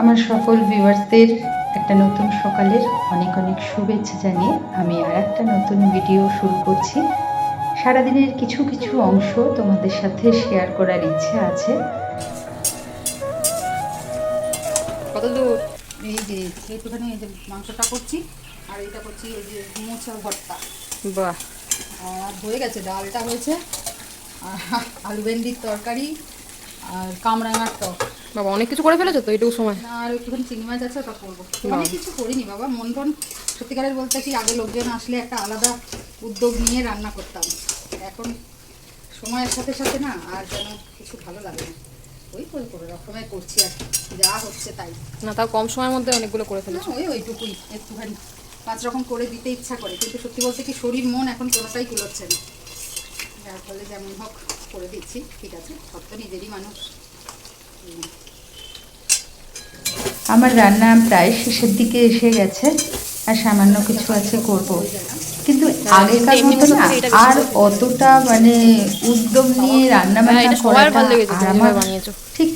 আমার সকল ভিউয়ার্সদের একটা নতুন সকালের অনেক অনেক শুভেচ্ছা জানিয়ে আমি আর একটা নতুন ভিডিও শুরু করছি। সারাদিনের কিছু কিছু অংশ তোমাদের সাথে শেয়ার করার ইচ্ছে আছে। কত দূর এই যে একটুখানি এই যে মাংসটা করছি আর এটা করছি এই যে মোচা ভর্তা। বাহ। আর হয়ে গেছে ডালটা হয়েছে আর আলু ভেন্ডির তরকারি আর কামরাঙার টক। বাবা অনেক কিছু করে ফেলেছো তো এইটুকু সময়? আর একটুখানি চিংড়ি মাছ আছে ওটা করব। অনেক কিছু করিনি বাবা মন টন সত্যিকারের বলতে কি আগে লোকজন আসলে একটা আলাদা উদ্যোগ নিয়ে রান্না করতাম। এখন সময়ের সাথে সাথে না আর যেন কিছু ভালো লাগে না। ওই করে করে রকমের করছি আর। যা হচ্ছে তাই। না তাও কম সময়ের মধ্যে অনেকগুলো করে ফেলেছো। ওই ওইটুকুই একটুখানি। পাঁচ রকম করে দিতে ইচ্ছা করে কিন্তু সত্যি বলতে কি শরীর মন এখন কোনোটাই কুলোচ্ছে না। যার ফলে যেমন হোক করে দিচ্ছি ঠিক আছে। সব তো নিজেরই মানুষ। আমার রান্না প্রায় শেষের দিকে এসে গেছে আর সামান্য কিছু আছে করব। কিন্তু আগেকার মতো না আর অতটা মানে উদ্যোগ নিয়ে রান্না হ্যাঁ, বান্না এটা করাটা আর আমার ঠিক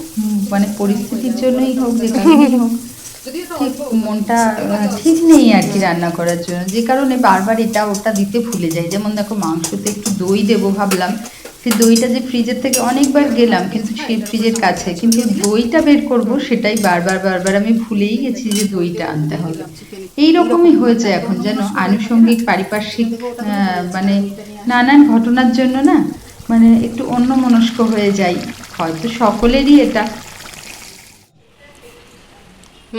মানে পরিস্থিতির জন্যই হোক যে কারণেই হোক ঠিক মনটা ঠিক নেই আর কি রান্না করার জন্য। যে কারণে বারবার এটা ওটা দিতে ভুলে যাই। যেমন দেখো মাংসতে একটু দই দেবো ভাবলাম সেই দইটা যে ফ্রিজের থেকে অনেকবার গেলাম কিন্তু সেই ফ্রিজের কাছে কিন্তু দইটা বের করব সেটাই বারবার বারবার আমি ভুলেই গেছি যে দইটা আনতে হবে। এই রকমই হয়েছে এখন যেন আনুষঙ্গিক পারিপার্শ্বিক মানে নানান ঘটনার জন্য না মানে একটু অন্য মনস্ক হয়ে যাই। হয়তো সকলেরই এটা।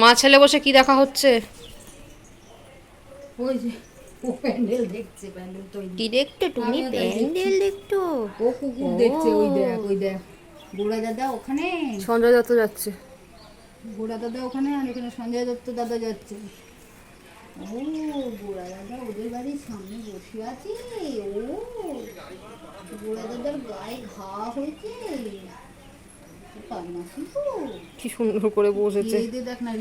মা ছেলে বসে কি দেখা হচ্ছে? ওই যে ও প্যান্ডেল দেখছে প্যান্ডেল তৈরি। কি দেখতে তুমি? প্যান্ডেল দেখতো ও কুকুর দেখছে ওই দেখ ওই দেখ। বুড়া দাদা ওখানে? সঞ্জয় দত্ত যাচ্ছে। বুড়া দাদা ওখানে আর এখানে সঞ্জয় দত্ত দাদা যাচ্ছে। ও বুড়া দাদা ওদের বাড়ির সামনে বসে আছে। ও বুড়া দাদার গায়ে ঘা হয়েছে। কি সুন্দর করে বসেছে। দেখ না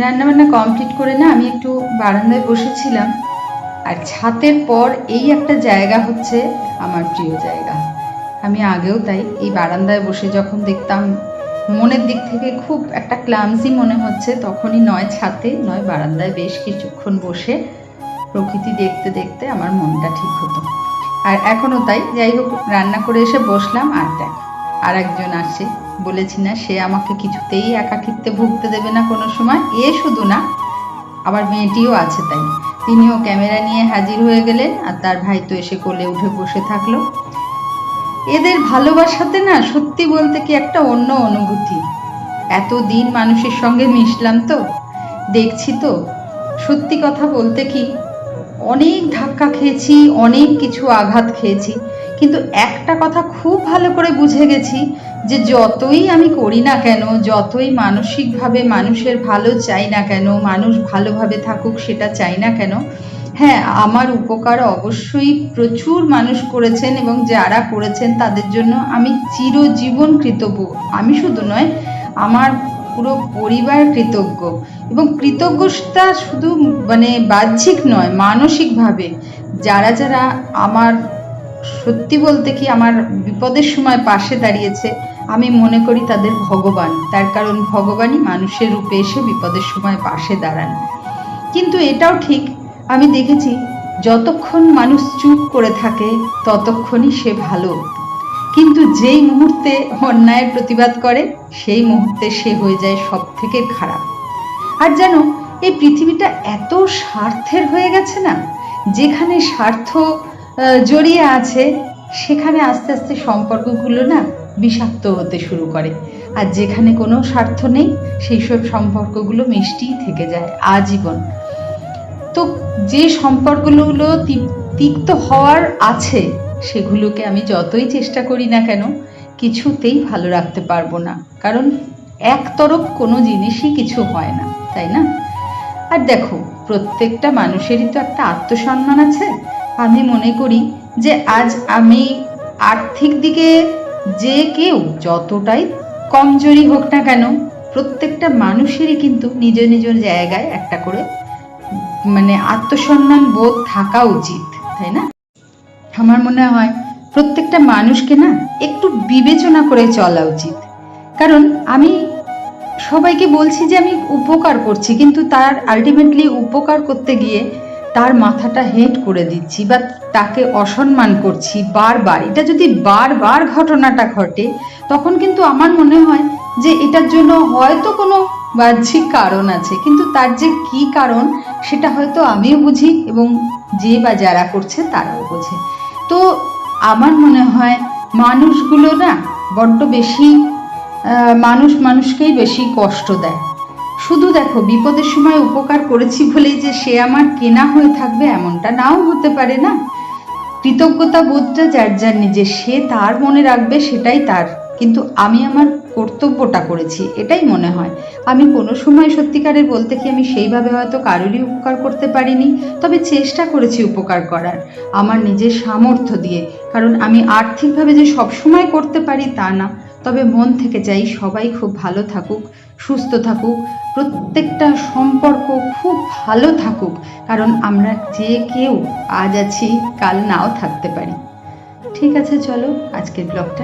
রান্নাবান্না কমপ্লিট করে না আমি একটু বারান্দায় বসেছিলাম। আর ছাতের পর এই একটা জায়গা হচ্ছে আমার প্রিয় জায়গা। আমি আগেও তাই এই বারান্দায় বসে যখন দেখতাম মনের দিক থেকে খুব একটা ক্লামসি মনে হচ্ছে, তখনই নয় ছাতে, নয় বারান্দায় বেশ কিছুক্ষণ বসে প্রকৃতি দেখতে দেখতে আমার মনটা ঠিক হতো। আর এখনও তাই, যাই হোক, রান্না করে এসে বসলাম, আর দেখ। আর একজন আসছে বলেছি, না, সে আমাকে কিছুতেই একাকিত্বে ভুগতে দেবে না কোনো সময়। এ শুধু না, আবার মেয়েটিও আছে তাই। তিনিও ক্যামেরা নিয়ে হাজির হয়ে গেলেন আর তার ভাই তো এসে কোলে উঠে বসে থাকল। এদের ভালোবাসাতে না, সত্যি বলতে কি একটা অন্য অনুভূতি। এত দিন মানুষের সঙ্গে মিশলাম তো, দেখছি তো, সত্যি কথা বলতে কি অনেক ধাক্কা খেয়েছি, অনেক কিছু আঘাত খেয়েছি। কিন্তু একটা কথা খুব ভালো করে বুঝে গেছি যে যতই আমি করি না কেন, যতই মানসিকভাবে মানুষের ভালো চাই না কেন, মানুষ ভালোভাবে থাকুক সেটা চাই না কেন হ্যাঁ আমার উপকার অবশ্যই প্রচুর মানুষ করেছেন এবং যারা করেছেন তাদের জন্য আমি চিরজীবন কৃতজ্ঞ। আমি শুধু নয়, আমার পুরো পরিবার কৃতজ্ঞ। এবং কৃতজ্ঞতা শুধু মানে বাহ্যিক নয়, মানসিকভাবে। যারা যারা আমার, সত্যি বলতে কি আমার বিপদের সময় পাশে দাঁড়িয়েছে, আমি মনে করি তাদের ভগবান। তার কারণ ভগবানই মানুষের রূপে এসে বিপদের সময় পাশে দাঁড়ান। কিন্তু এটাও ঠিক, আমি দেখেছি, যতক্ষণ মানুষ চুপ করে থাকে, ততক্ষণই সে ভালো। কিন্তু যেই মুহূর্তে অন্যায়ের প্রতিবাদ করে, সেই মুহূর্তে সে হয়ে যায় সব থেকে খারাপ। আর জানো, এই পৃথিবীটা এত স্বার্থের হয়ে গেছে না, যেখানে স্বার্থ জড়িয়ে আছে, সেখানে আস্তে আস্তে সম্পর্কগুলো না বিষাক্ত হতে শুরু করে। আর যেখানে কোনো স্বার্থ নেই, সেই সব সম্পর্কগুলো মিষ্টিই থেকে যায়, আজীবন। তো যে সম্পর্কগুলো তিক্ত হওয়ার আছে সেগুলোকে আমি যতই চেষ্টা করি না কেন, কিছুতেই ভালো রাখতে পারব না। কারণ একতরফ কোনো জিনিসই কিছু হয় না, তাই না? আর দেখো, প্রত্যেকটা মানুষেরই তো একটা আত্মসম্মান আছে। আমি মনে করি যে আজ আমি আর্থিক দিকে যে কেউ যতটাই কমজোরি হোক না কেন, প্রত্যেকটা মানুষেরই কিন্তু নিজ নিজ জায়গায় একটা করে মানে আত্মসম্মান বোধ থাকা উচিত, তাই না? আমার মনে হয় প্রত্যেকটা মানুষকে না একটু বিবেচনা করে চলা উচিত। কারণ আমি সবাইকে বলছি যে আমি উপকার করছি, কিন্তু তার আলটিমেটলি উপকার করতে গিয়ে তার মাথাটা হেট করে দিচ্ছি বা তাকে অসম্মান করছি বারবার। এটা যদি বারবার ঘটনাটা ঘটে, তখন কিন্তু আমার মনে হয় যে এটার জন্য হয়তো কোনো বাহ্যিক কারণ আছে, কিন্তু তার যে কি কারণ সেটা হয়তো আমিও বুঝি এবং যে বা যারা করছে তারাও বোঝে। তো আমার মনে হয় মানুষগুলো না বড্ড বেশি মানুষ মানুষকেই বেশি কষ্ট দেয়। শুধু দেখো, বিপদের সময় উপকার করেছি বলেই যে সে আমার কেনা হয়ে থাকবে এমনটা নাও হতে পারে না। কৃতজ্ঞতা বোধটা যার যার নিজে সে তার মনে রাখবে সেটাই তার। কিন্তু আমি আমার কর্তব্যটা করেছি, এটাই মনে হয়। আমি কোনো সময় সত্যিকারের বলতে কি আমি সেইভাবে হয়তো কারোরই উপকার করতে পারিনি, তবে চেষ্টা করেছি উপকার করার, আমার নিজের সামর্থ্য দিয়ে। কারণ আমি আর্থিকভাবে যে সবসময় করতে পারি তা না, তবে মন থেকে চাই সবাই খুব ভালো থাকুক, সুস্থ থাকুক, প্রত্যেকটা সম্পর্ক খুব ভালো থাকুক, কারণ আমরা যে কেউ আজ আছি, কাল নাও থাকতে পারি। ঠিক আছে, চলো আজকের ব্লগটা।